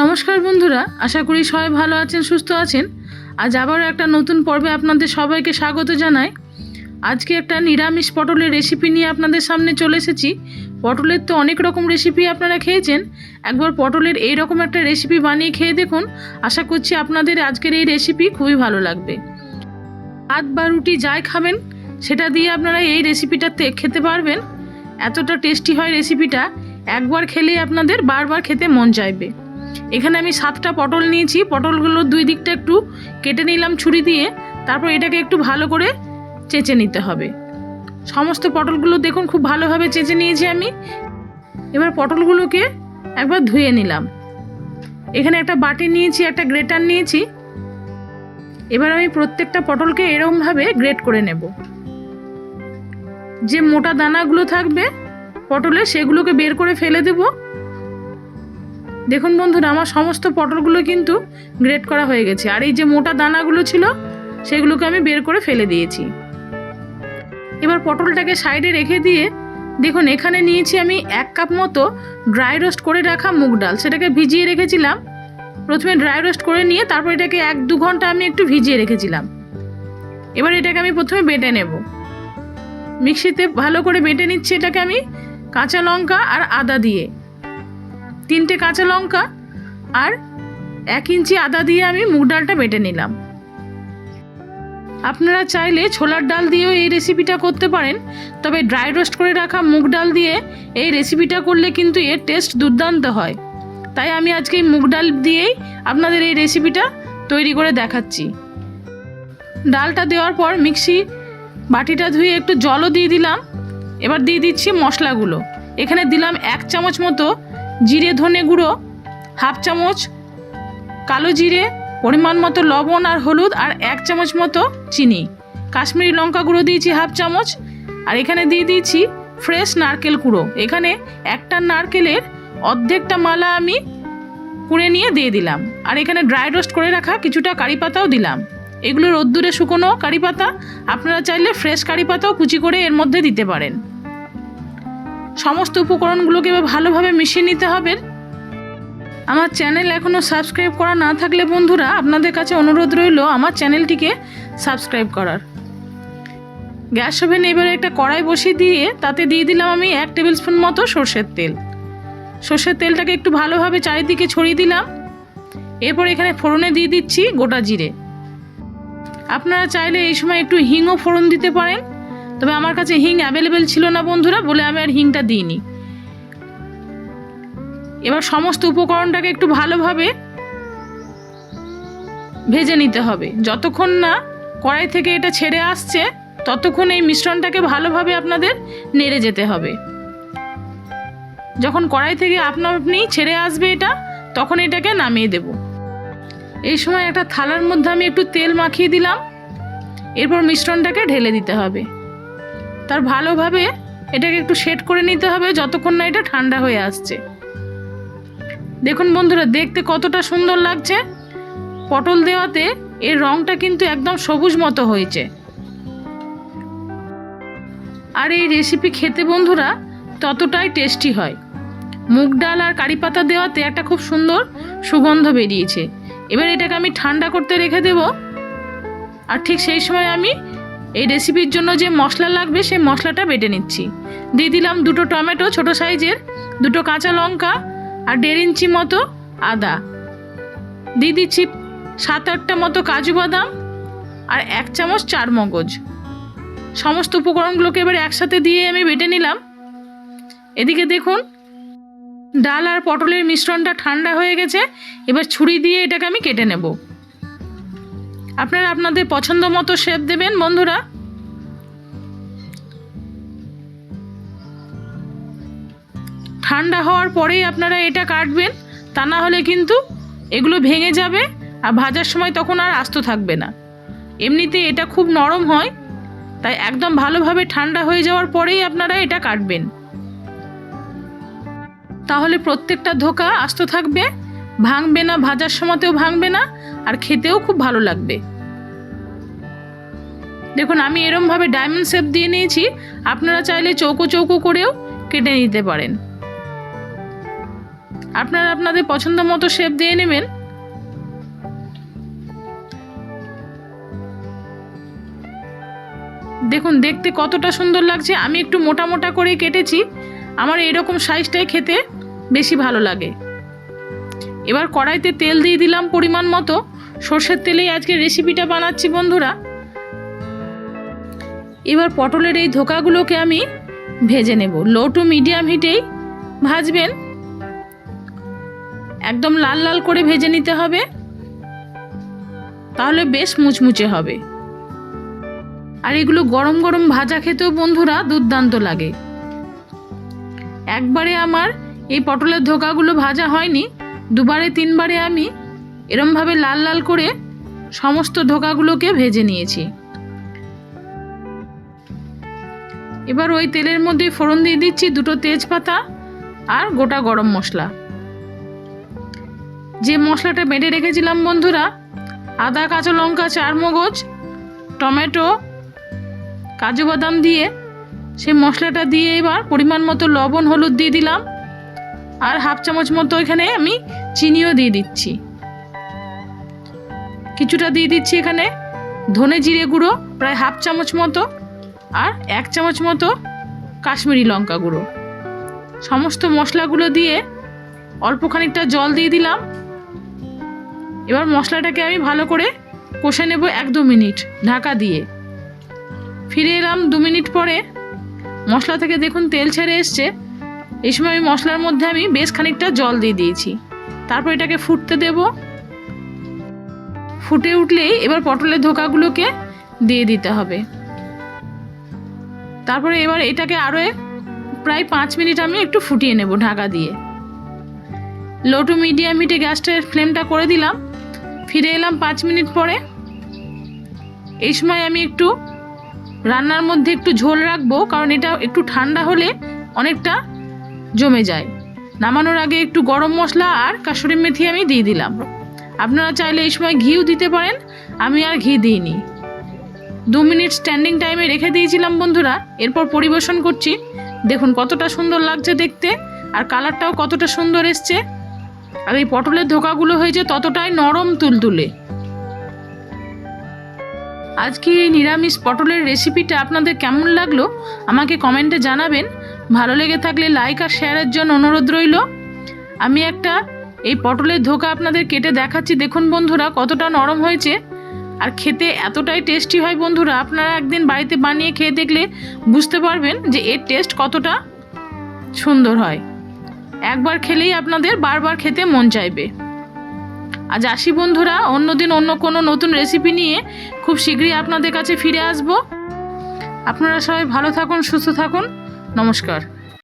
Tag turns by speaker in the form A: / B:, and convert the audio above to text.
A: নমস্কার বন্ধুরা, আশা করি সবাই ভালো আছেন, সুস্থ আছেন। আজ আবারও একটা নতুন পর্বে আপনাদের সবাইকে স্বাগত জানাই। আজকে একটা নিরামিষ পটলের রেসিপি নিয়ে আপনাদের সামনে চলে এসেছি। পটলের তো অনেক রকম রেসিপি আপনারা খেয়েছেন। একবার পটলের এই রকম একটা রেসিপি বানিয়ে খেয়ে দেখুন। আশা করছি আপনাদের আজকের এই রেসিপি খুবই ভালো লাগবে। ভাত বা রুটি যাই খাবেন, সেটা দিয়ে আপনারা এই রেসিপিটাতে খেতে পারবেন। এতটা টেস্টি হয় রেসিপিটা একবার খেলেই আপনাদের বারবার খেতে মন চাইবে। এখানে আমি সাতটা পটল নিয়েছি পটলগুলোর দুই দিকটা একটু কেটে নিলাম ছুরি দিয়ে, তারপর এটাকে একটু ভালো করে চেঁচে নিতে হবে। সমস্ত পটলগুলো দেখুন খুব ভালোভাবে চেঁচে নিয়েছি আমি। এবার পটলগুলোকে একবার ধুয়ে নিলাম। এখানে একটা বাটি নিয়েছি, একটা গ্রেটার নিয়েছি। এবার আমি প্রত্যেকটা পটলকে এরকমভাবে গ্রেট করে নেব। যে মোটা দানাগুলো থাকবে পটলে, সেগুলোকে বের করে ফেলে দেবো। দেখুন বন্ধুরা, আমার সমস্ত পটলগুলো কিন্তু গ্রেট করা হয়ে গেছে। আর এই যে মোটা দানাগুলো ছিল, সেগুলোকে আমি বের করে ফেলে দিয়েছি। এবার পটলটাকে সাইডে রেখে দিয়ে, দেখুন, এখানে নিয়েছি আমি এক কাপ মতো ড্রাই রোস্ট করে রাখা মুগ ডাল। সেটাকে ভিজিয়ে রেখেছিলাম। প্রথমে ড্রাই রোস্ট করে নিয়ে, তারপর এটাকে এক দু ঘণ্টা আমি একটু ভিজিয়ে রেখেছিলাম। এবার এটাকে আমি প্রথমে বেটে নেব। মিক্সিতে ভালো করে বেটে নিচ্ছি এটাকে আমি কাঁচা লঙ্কা আর আদা দিয়ে। তিনটে কাঁচা লঙ্কা আর এক ইঞ্চি আদা দিয়ে আমি মুগ ডালটা বেটে নিলাম। আপনারা চাইলে ছোলার ডাল দিয়েও এই রেসিপিটা করতে পারেন, তবে ড্রাই রোস্ট করে রাখা মুগ ডাল দিয়ে এই রেসিপিটা করলে কিন্তু এর টেস্ট দুর্দান্ত হয়। তাই আমি আজকে মুগ ডাল দিয়েই আপনাদের এই রেসিপিটা তৈরি করে দেখাচ্ছি। ডালটা দেওয়ার পর মিক্সি বাটিটা ধুয়ে একটু জলও দিয়ে দিলাম। এবার দিয়ে দিচ্ছি মশলাগুলো। এখানে দিলাম এক চামচ মতো জিরে, ধনে গুঁড়ো, হাফ চামচ কালো জিরে, পরিমাণ মতো লবণ আর হলুদ আর এক চামচ মতো চিনি। কাশ্মীরি লঙ্কা গুঁড়ো দিয়েছি হাফ চামচ আর এখানে দিয়ে দিয়েছি ফ্রেশ নারকেল কুড়ো এখানে একটা নারকেলের অর্ধেকটা মালা আমি কুড়ে নিয়ে দিয়ে দিলাম। আর এখানে ড্রাই রোস্ট করে রাখা কিছুটা কারি পাতাও দিলাম। এগুলো রোদ্দুরে শুকনো কারি পাতা। আপনারা চাইলে ফ্রেশ কারি পাতাও কুচি করে এর মধ্যে দিতে পারেন। সমস্ত উপকরণগুলোকে এবার ভালোভাবে মিশিয়ে নিতে হবে। আমার চ্যানেল এখনও সাবস্ক্রাইব করা না থাকলে বন্ধুরা, আপনাদের কাছে অনুরোধ রইল আমার চ্যানেলটিকে সাবস্ক্রাইব করার। গ্যাস ওভেনে এবারে একটা কড়াই বসিয়ে দিয়ে তাতে দিয়ে দিলাম আমি এক টেবিল স্পুন মতো সর্ষের তেল। সর্ষের তেলটাকে একটু ভালোভাবে চারিদিকে ছড়িয়ে দিলাম। এরপর এখানে ফোড়নে দিয়ে দিচ্ছি গোটা জিরে। আপনারা চাইলে এই সময় একটু হিংও ফোড়ন দিতে পারেন। তবে আমার কাছে হিং অ্যাভেলেবেল ছিল না, বন্ধুরা, বলে আমি আর হিংটা দিইনি। এবার সমস্ত উপকরণটাকে একটু ভালোভাবে ভেজে নিতে হবে। যতক্ষণ না কড়াই থেকে এটা ছেড়ে আসছে, ততক্ষণ এই মিশ্রণটাকে ভালোভাবে আপনাদের নেড়ে যেতে হবে। যখন কড়াই থেকে আপনা আপনি ছেড়ে আসবে এটা, তখন এটাকে নামিয়ে দেব। এই সময় একটা থালার মধ্যে আমি একটু তেল মাখিয়ে দিলাম। এরপর মিশ্রণটাকে ঢেলে দিতে হবে। তার ভালোভাবে এটাকে একটু সেট করে নিতে হবে যতক্ষণ না এটা ঠান্ডা হয়ে আসছে। দেখুন বন্ধুরা, দেখতে কতটা সুন্দর লাগছে। পটল দেওয়াতে এর রঙটা কিন্তু একদম সবুজ মতো হয়েছে। আর এই রেসিপি খেতে বন্ধুরা ততটাই টেস্টি হয়। মুগ ডাল আর কারি পাতা দেওয়াতে একটা খুব সুন্দর সুগন্ধ বেরিয়েছে। এবার এটাকে আমি ঠান্ডা করতে রেখে দেব। আর ঠিক সেই সময় আমি এই রেসিপির জন্য যে মশলা লাগবে, সেই মশলাটা বেটে নিচ্ছি। দিয়ে দিলাম দুটো টমেটো ছোট সাইজের, দুটো কাঁচা লঙ্কা আর দেড় ইঞ্চি মতো আদা। দিয়ে দিচ্ছি সাত আটটা মতো কাজু বাদাম আর এক চামচ চার মগজ। সমস্ত উপকরণগুলোকে এবার একসাথে দিয়ে আমি বেটে নিলাম। এদিকে দেখুন, ডাল আর পটলের মিশ্রণটা ঠান্ডা হয়ে গেছে। এবার ছুরি দিয়ে এটাকে আমি কেটে নেব। আপনারা আপনাদের পছন্দ মতো শেপ দেবেন, বন্ধুরা। ঠান্ডা হওয়ার পরেই আপনারা এটা কাটবেন, তা না হলে কিন্তু এগুলো ভেঙে যাবে আর ভাজার সময় তখন আর আস্ত থাকবে না। এমনিতে এটা খুব নরম হয়, তাই একদম ভালোভাবে ঠান্ডা হয়ে যাওয়ার পরেই আপনারা এটা কাটবেন। তাহলে প্রত্যেকটা ধোকা আস্ত থাকবে। ভাঙবে না, ভাজার সময়তেও ভাঙবে না, আর খেতেও খুব ভালো লাগবে। দেখুন, আমি এরমভাবে ডায়মন্ড শেপ দিয়ে নিয়েছি, আপনারা চাইলে চৌকো চৌকো করেও কেটে নিতে পারেন। আপনারা আপনাদের পছন্দ মতো শেপ দিয়ে নেবেন। দেখুন, দেখতে কতটা সুন্দর লাগছে, আমি একটু মোটা মোটা করে কেটেছি, আমার এরকম সাইজটাই খেতে বেশি ভালো লাগে। এবার কড়াইতে তেল দিয়ে দিলাম পরিমাণ মতো। সর্ষের তেলেই আজকে রেসিপিটা বানাচ্ছি বন্ধুরা। এবার পটলের এই ধোকাগুলোকে আমি ভেজে নেব। লো টু মিডিয়াম হিটেই ভাজবেন। একদম লাল লাল করে ভেজে নিতে হবে। তাহলে বেশ মুচমুচে হবে। আর এগুলো গরম গরম ভাজা খেতেও বন্ধুরা দুর্দান্ত লাগে। একবারে আমার এই পটলের ধোকাগুলো ভাজা হয়নি। দুবারে তিনবারে আমি এরমভাবে লাল লাল করে সমস্ত ধোকাগুলোকে ভেজে নিয়েছি। এবার ওই তেলের মধ্যে ফোড়ন দিয়ে দিচ্ছি দুটো তেজপাতা আর গোটা গরম মশলা। যে মশলাটা বেটে রেখেছিলাম বন্ধুরা, আদা, কাঁচা লঙ্কা চার মগজ টমেটো, কাজু বাদাম দিয়ে, সেই মশলাটা দিয়ে এবার পরিমাণ মতো লবণ, হলুদ দিয়ে দিলাম। আর হাফ চামচ মতো এখানে আমি চিনিও দিয়ে দিচ্ছি। কিছুটা দিয়ে দিচ্ছি এখানে ধনে জিরে গুঁড়ো, প্রায় হাফ চামচ মতো, আর এক চামচ মতো কাশ্মীরি লঙ্কা গুঁড়ো। সমস্ত মশলাগুলো দিয়ে অল্প খানিকটা জল দিয়ে দিলাম। এবার মশলাটাকে আমি ভালো করে কষে নেব এক দু মিনিট ঢাকা দিয়ে। ফিরে এলাম দু মিনিট পরে। মশলা থেকে দেখুন তেল ছেড়ে এসছে। এই সময় আমি মশলার মধ্যে আমি বেশ খানিকটা জল দিয়ে দিয়েছি। তারপর এটাকে ফুটতে দেব। ফুটে উঠলেই এবার পটলের ধোকাগুলোকে দিয়ে দিতে হবে। তারপরে এবার এটাকে আরও প্রায় পাঁচ মিনিট আমি একটু ফুটিয়ে নেব ঢাকা দিয়ে। লো টু মিডিয়াম হিটে গ্যাসটার ফ্লেমটা করে দিলাম। ফিরে এলাম পাঁচ মিনিট পরে। এই সময় আমি একটু রান্নার মধ্যে একটু ঝোল রাখব, কারণ এটা একটু ঠান্ডা হলে অনেকটা জমে যায়। নামানোর আগে একটু গরম মশলা আর কাসুরি মেথি আমি দিয়ে দিলাম। আপনারা চাইলে এই সময় ঘিও দিতে পারেন, আমি আর ঘি দিইনি। দু মিনিট স্ট্যান্ডিং টাইমে রেখে দিয়েছিলাম বন্ধুরা, এরপর পরিবেশন করছি। দেখুন কতটা সুন্দর লাগছে দেখতে, আর কালারটাও কতটা সুন্দর এসছে। আর এই পটলের ধোকাগুলো হয়েছে ততটাই নরম তুলতুলে। আজকে এই নিরামিষ পটলের রেসিপিটা আপনাদের কেমন লাগল, আমাকে কমেন্টে জানাবেন। ভালো লেগে থাকলে লাইক আর শেয়ারের জন্য অনুরোধ রইল। আমি একটা এই পটলের ধোকা আপনাদের কেটে দেখাচ্ছি। দেখুন বন্ধুরা, কতটা নরম হয়েছে। আর খেতে এতটাই টেস্টি হয় বন্ধুরা, আপনারা একদিন বাড়িতে বানিয়ে খেয়ে দেখলে বুঝতে পারবেন যে এর টেস্ট কতটা সুন্দর হয়। একবার খেলেই আপনাদের বারবার খেতে মন চাইবে। আজ আসি বন্ধুরা, অন্যদিন অন্য কোনো নতুন রেসিপি নিয়ে খুব শীঘ্রই আপনাদের কাছে ফিরে আসব। আপনারা সবাই ভালো থাকুন, সুস্থ থাকুন। নমস্কার।